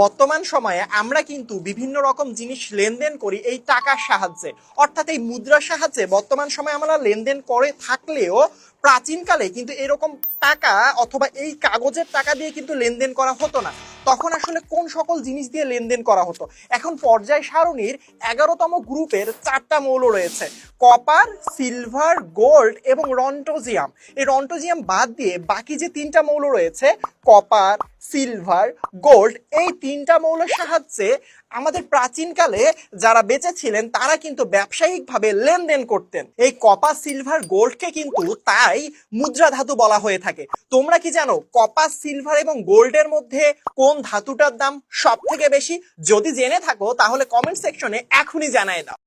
বর্তমান সময়ে আমরা কিন্তু বিভিন্ন রকম জিনিস লেনদেন করি এই টাকার সাহায্যে। অর্থাৎ এই মুদ্রার সাহায্যে বর্তমান সময়ে আমরা লেনদেন করে থাকলেও প্রাচীনকালে কিন্তু এরকম টাকা অথবা এই কাগজের টাকা দিয়ে কিন্তু লেনদেন করা হতো না। তখন আসলে কোন সকল জিনিস দিয়ে লেনদেন করা হতো? এখন পর্যায় সারণীর এগারোতম গ্রুপের চারটা মৌল রয়েছে। কপার, সিলভার, গোল্ড এবং রন্টোজিয়াম। এই রন্টোজিয়াম বাদ দিয়ে বাকি যে তিনটা মৌল রয়েছে, কপার সিলভার গোল্ড এই তিনটা মৌলের সাহায্যে আমাদের প্রাচীনকালে যারা বেঁচে ছিলেন তারা কিন্তু ব্যবসায়িকভাবে লেনদেন করতেন। এই কপার সিলভার গোল্ডকে কিন্তু তাই মুদ্রা ধাতু বলা হয়ে থাকে। তোমরা কি জানো কপার সিলভার এবং গোল্ডের মধ্যে কোন ধাতুটার দাম সব থেকে বেশি? যদি জেনে থাকো, তাহলে কমেন্ট সেকশনে এখনই জানায় দাও